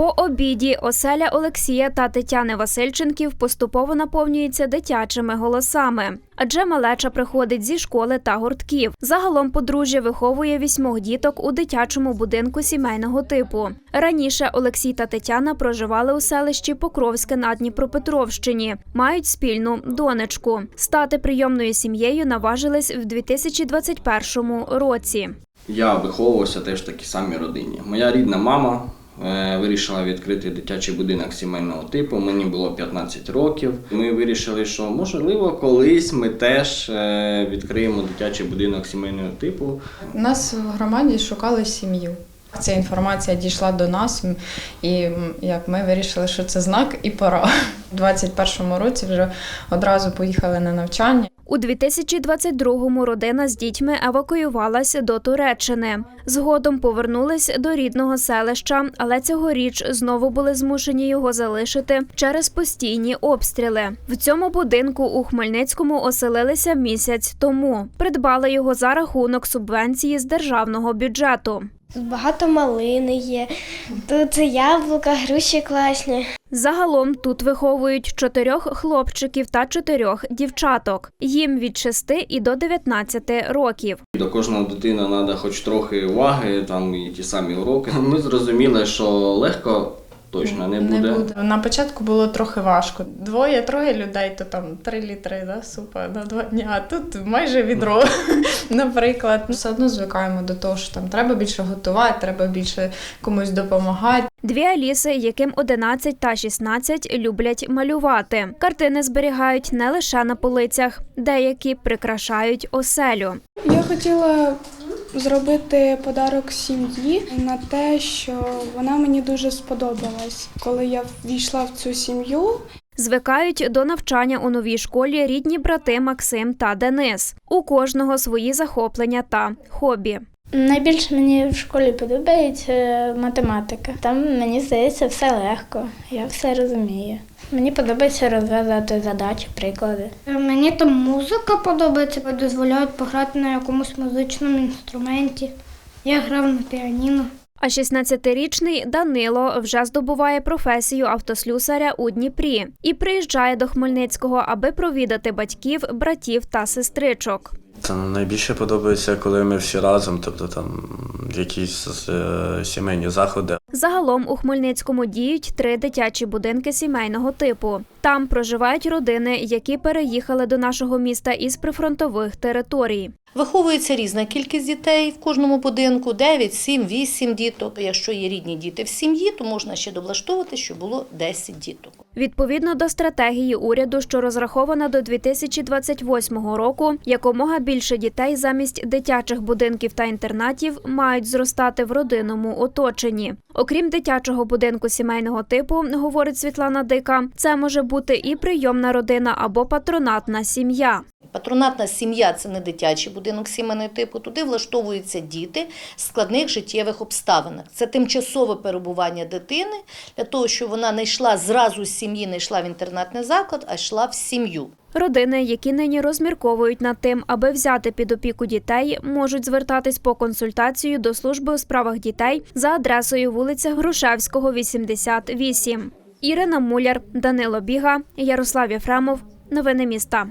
По обіді оселя Олексія та Тетяни Васильченків поступово наповнюється дитячими голосами, адже малеча приходить зі школи та гуртків. Загалом подружжя виховує вісьмох діток у дитячому будинку сімейного типу. Раніше Олексій та Тетяна проживали у селищі Покровське на Дніпропетровщині. Мають спільну донечку. Стати прийомною сім'єю наважились в 2021 році. Я виховувався теж в такій самій родині. Моя рідна мама вирішила відкрити дитячий будинок сімейного типу. Мені було 15 років. Ми вирішили, що можливо колись ми теж е, відкриємо дитячий будинок сімейного типу. Нас в громаді шукали сім'ю. Ця інформація дійшла до нас, і як ми вирішили, що це знак і пора. У 21-му році вже одразу поїхали на навчання. У 2022-му родина з дітьми евакуювалася до Туреччини. Згодом повернулись до рідного селища, але цьогоріч знову були змушені його залишити через постійні обстріли. В цьому будинку у Хмельницькому оселилися місяць тому. Придбали його за рахунок субвенції з державного бюджету. Тут багато малини є, тут яблука, груші класні. Загалом тут виховують чотирьох хлопчиків та чотирьох дівчаток. Їм від 6 і до 19 років. До кожного дитини треба хоч трохи уваги, там і ті самі уроки. Ми зрозуміли, що легко точно не буде. На початку було трохи важко. Двоє, троє людей, то там три літри да, супа на два дні, а тут майже відро, наприклад. Все одно звикаємо до того, що там треба більше готувати, треба більше комусь допомагати. Дві Аліси, яким 11 та 16, люблять малювати. Картини зберігають не лише на полицях, деякі прикрашають оселю. Я хотіла зробити подарок сім'ї на те, що вона мені дуже сподобалась. Коли я ввійшла в цю сім'ю, Звикають до навчання у новій школі рідні брати Максим та Денис. У кожного свої захоплення та хобі. Найбільше мені в школі подобається е, математика. Там мені здається все легко, я все розумію. Мені подобається розв'язати задачі, приклади. Мені там музика подобається, дозволяють пограти на якомусь музичному інструменті. Я грав на піаніно. А 16-річний Данило вже здобуває професію автослюсаря у Дніпрі і приїжджає до Хмельницького, аби провідати батьків, братів та сестричок. Це найбільше подобається, коли ми всі разом, тобто там якісь е, сімейні заходи. Загалом у Хмельницькому діють три дитячі будинки сімейного типу. Там проживають родини, які переїхали до нашого міста із прифронтових територій. Виховується різна кількість дітей в кожному будинку 9, 7, 8 діток. Якщо є рідні діти в сім'ї, то можна ще довлаштовувати, щоб було 10 діток. Відповідно до стратегії уряду, що розрахована до 2028 року, якомога більше дітей замість дитячих будинків та інтернатів мають зростати в родинному оточенні. Окрім дитячого будинку сімейного типу, говорить Світлана Дика, це може бути і прийомна родина або патронатна сім'я. Патронатна сім'я це не дитячий будинок сімейного типу. Туди влаштовуються діти в складних життєвих обставинах. Це тимчасове перебування дитини для того, щоб вона не йшла зразу з сім'ї, не йшла в інтернатний заклад, а йшла в сім'ю. Родини, які нині розмірковують над тим, аби взяти під опіку дітей, можуть звертатись по консультацію до служби у справах дітей за адресою вулиця Грушевського, 88. Ірина Муляр, Данило Біга, Ярослав Єфремов. Новини міста.